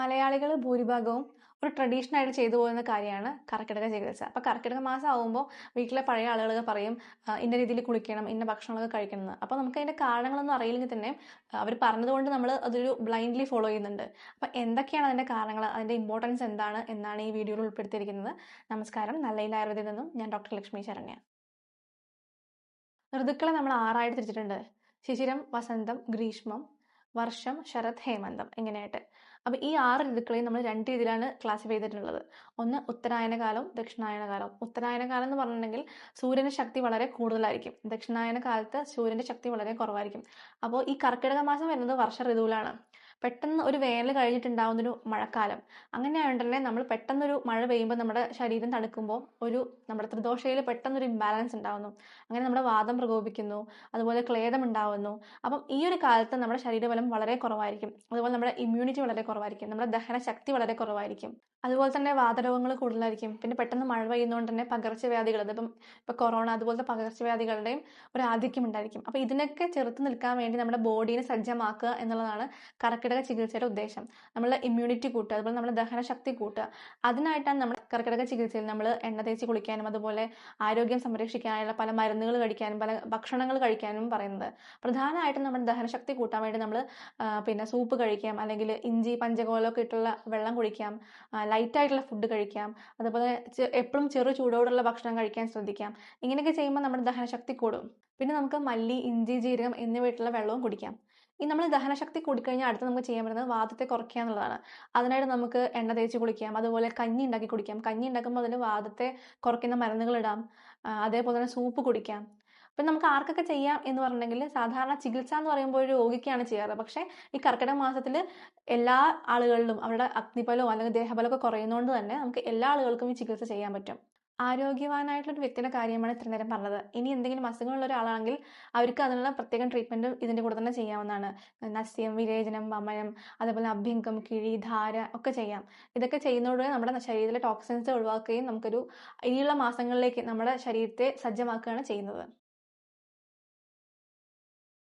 മലയാളികൾ ഭൂരിഭാഗവും ഒരു ട്രഡീഷണൽ ആയിട്ട് ചെയ്തു പോകുന്ന കാര്യമാണ് കർക്കിടക ചികിത്സ അപ്പോൾ കർക്കിടക മാസം ആകുമ്പോൾ വീട്ടിലെ പഴയ ആളുകൾ പറയും ഇന്ന രീതിയിൽ കുളിക്കണം ഇന്ന ഭക്ഷണങ്ങളൊക്കെ കഴിക്കണം അപ്പൊ നമുക്ക് അതിന്റെ കാരണങ്ങളൊന്നും അറിയില്ലെങ്കിൽ തന്നെ അവർ പറഞ്ഞതുകൊണ്ട് നമ്മൾ അതൊരു ബ്ലൈൻഡ്ലി ഫോളോ ചെയ്യുന്നുണ്ട്. അപ്പോൾ എന്തൊക്കെയാണ് അതിന്റെ കാരണങ്ങൾ അതിന്റെ ഇമ്പോർട്ടൻസ് എന്താണ് എന്നാണ് ഈ വീഡിയോയിൽ ഉൾപ്പെടുത്തിയിരിക്കുന്നത്. നമസ്കാരം. നല്ലയിൽ ആയുർവേദത്തിൽ നിന്നും ഞാൻ ഡോക്ടർ ലക്ഷ്മി ശരണ്യ. ഋതുക്കളെ നമ്മൾ ആറായിട്ട് തിരിച്ചിട്ടുണ്ട്. ശിശിരം വസന്തം ഗ്രീഷ്മം വർഷം ശരത് ഹേമന്തം. ഇങ്ങനെയായിട്ട് അപ്പോൾ ഈ ആറ് ഋതുക്കളെയും നമ്മൾ രണ്ട് രീതിയിലാണ് ക്ലാസിഫൈ ചെയ്തിട്ടുള്ളത്. ഒന്ന് ഉത്തരായന കാലം ദക്ഷിണായന കാലം ഉത്തരായന കാലം എന്ന് പറഞ്ഞിട്ടുണ്ടെങ്കിൽ സൂര്യന്റെ ശക്തി വളരെ കൂടുതലായിരിക്കും. ദക്ഷിണായന കാലത്ത് സൂര്യന്റെ ശക്തി വളരെ കുറവായിരിക്കും. അപ്പോൾ ഈ കർക്കിടക മാസം വരുന്നത് വർഷ ഋതുവിലാണ്. പെട്ടെന്ന് ഒരു വേനൽ കഴിഞ്ഞിട്ടുണ്ടാവുന്നൊരു മഴക്കാലം. അങ്ങനെ ആയതുകൊണ്ട് നമ്മൾ പെട്ടെന്നൊരു മഴ പെയ്യുമ്പോൾ നമ്മുടെ ശരീരം തണുക്കുമ്പോൾ ഒരു നമ്മുടെ ത്രിദോഷയിൽ പെട്ടെന്നൊരു ഇംബാലൻസ് ഉണ്ടാവുന്നു. അങ്ങനെ നമ്മുടെ വാദം പ്രകോപിക്കുന്നു. അതുപോലെ ക്ലേദം ഉണ്ടാവുന്നു. അപ്പം ഈ ഒരു കാലത്ത് നമ്മുടെ ശരീരബലം വളരെ കുറവായിരിക്കും. അതുപോലെ നമ്മുടെ ഇമ്മ്യൂണിറ്റി വളരെ കുറവായിരിക്കും. നമ്മുടെ ദഹന ശക്തി വളരെ കുറവായിരിക്കും. അതുപോലെ തന്നെ വാതരോഗങ്ങൾ കൂടുതലായിരിക്കും. പിന്നെ പെട്ടെന്ന് മഴ പെയ്യുന്നതുകൊണ്ട് തന്നെ പകർച്ചവ്യാധികൾ അതിപ്പം ഇപ്പൊ കൊറോണ അതുപോലത്തെ പകർച്ചവ്യാധികളുടെയും ഒരു ആധിക്യം ഉണ്ടായിരിക്കും. അപ്പോൾ ഇതിനൊക്കെ ചെറുത്ത് നിൽക്കാൻ വേണ്ടി നമ്മുടെ ബോഡീനെ സജ്ജമാക്കുക എന്നുള്ളതാണ് കർക്കിടക ചികിത്സയുടെ ഉദ്ദേശം. നമ്മളെ ഇമ്മ്യൂണിറ്റി കൂട്ടുക അതുപോലെ നമ്മുടെ ദഹന ശക്തി കൂട്ടുക. അതിനായിട്ടാണ് നമ്മൾ കർക്കിടക ചികിത്സയിൽ നമ്മൾ എണ്ണ തേച്ച് കുളിക്കാനും അതുപോലെ ആരോഗ്യം സംരക്ഷിക്കാനുള്ള പല മരുന്നുകൾ കഴിക്കാനും പല ഭക്ഷണങ്ങൾ കഴിക്കാനും പറയുന്നത്. പ്രധാനമായിട്ടും നമ്മുടെ ദഹനശക്തി കൂട്ടാൻ വേണ്ടി നമ്മൾ പിന്നെ സൂപ്പ് കഴിക്കാം അല്ലെങ്കിൽ ഇഞ്ചി പഞ്ചകോലമൊക്കെ ഇട്ടുള്ള വെള്ളം കുടിക്കാം ലൈറ്റായിട്ടുള്ള ഫുഡ് കഴിക്കാം അതുപോലെ എപ്പോഴും ചെറു ചൂടോടുള്ള ഭക്ഷണം കഴിക്കാൻ ശ്രദ്ധിക്കാം. ഇങ്ങനെയൊക്കെ ചെയ്യുമ്പോൾ നമ്മുടെ ദഹനശക്തി കൂടും. പിന്നെ നമുക്ക് മല്ലി ഇഞ്ചി ജീരകം എന്നിവയിട്ടുള്ള വെള്ളവും കുടിക്കാം. ഈ നമ്മൾ ദഹനശക്തി കൂടിക്കഴിഞ്ഞാൽ അടുത്ത് നമുക്ക് ചെയ്യാൻ പറ്റുന്നത് വാദത്തെ കുറയ്ക്കുക എന്നുള്ളതാണ്. അതിനായിട്ട് നമുക്ക് എണ്ണ തേച്ച് കുളിക്കാം അതുപോലെ കഞ്ഞി ഉണ്ടാക്കി കുടിക്കാം. കഞ്ഞി ഉണ്ടാക്കുമ്പോൾ അതിന് വാദത്തെ കുറയ്ക്കുന്ന മരുന്നുകൾ ഇടാം അതേപോലെ തന്നെ സൂപ്പ് കുടിക്കാം. അപ്പം നമുക്ക് ആർക്കൊക്കെ ചെയ്യാം എന്ന് പറഞ്ഞിട്ടുണ്ടെങ്കിൽ സാധാരണ ചികിത്സ എന്ന് പറയുമ്പോൾ ഒരു രോഗിക്കാണ് ചെയ്യാറ്. പക്ഷേ ഈ കർക്കിടക മാസത്തിൽ എല്ലാ ആളുകളിലും അവരുടെ അഗ്നിബലോ അല്ലെങ്കിൽ ദേഹബലമൊക്കെ കുറയുന്നതുകൊണ്ട് തന്നെ നമുക്ക് എല്ലാ ആളുകൾക്കും ഈ ചികിത്സ ചെയ്യാൻ പറ്റും. ആരോഗ്യവാനായിട്ടുള്ള ഒരു വ്യക്തിയുടെ കാര്യമാണ് ഇത്ര നേരം പറഞ്ഞത്. ഇനി എന്തെങ്കിലും അസുഖമുള്ള ഒരാളാണെങ്കിൽ അവർക്ക് അതിനുള്ള പ്രത്യേകം ട്രീറ്റ്മെന്റ് ഇതിന്റെ കൂടെ തന്നെ ചെയ്യാവുന്നതാണ്. നസ്യം വിരേചനം വമനം അതേപോലെ അഭ്യംഗം കിഴി ധാര ഒക്കെ ചെയ്യാം. ഇതൊക്കെ ചെയ്യുന്നതോടെ നമ്മുടെ ശരീരത്തിലെ ടോക്സിൻസ് ഒഴിവാക്കുകയും നമുക്കൊരു ഇനിയുള്ള മാസങ്ങളിലേക്ക് നമ്മുടെ ശരീരത്തെ സജ്ജമാക്കുകയാണ് ചെയ്യുന്നത്.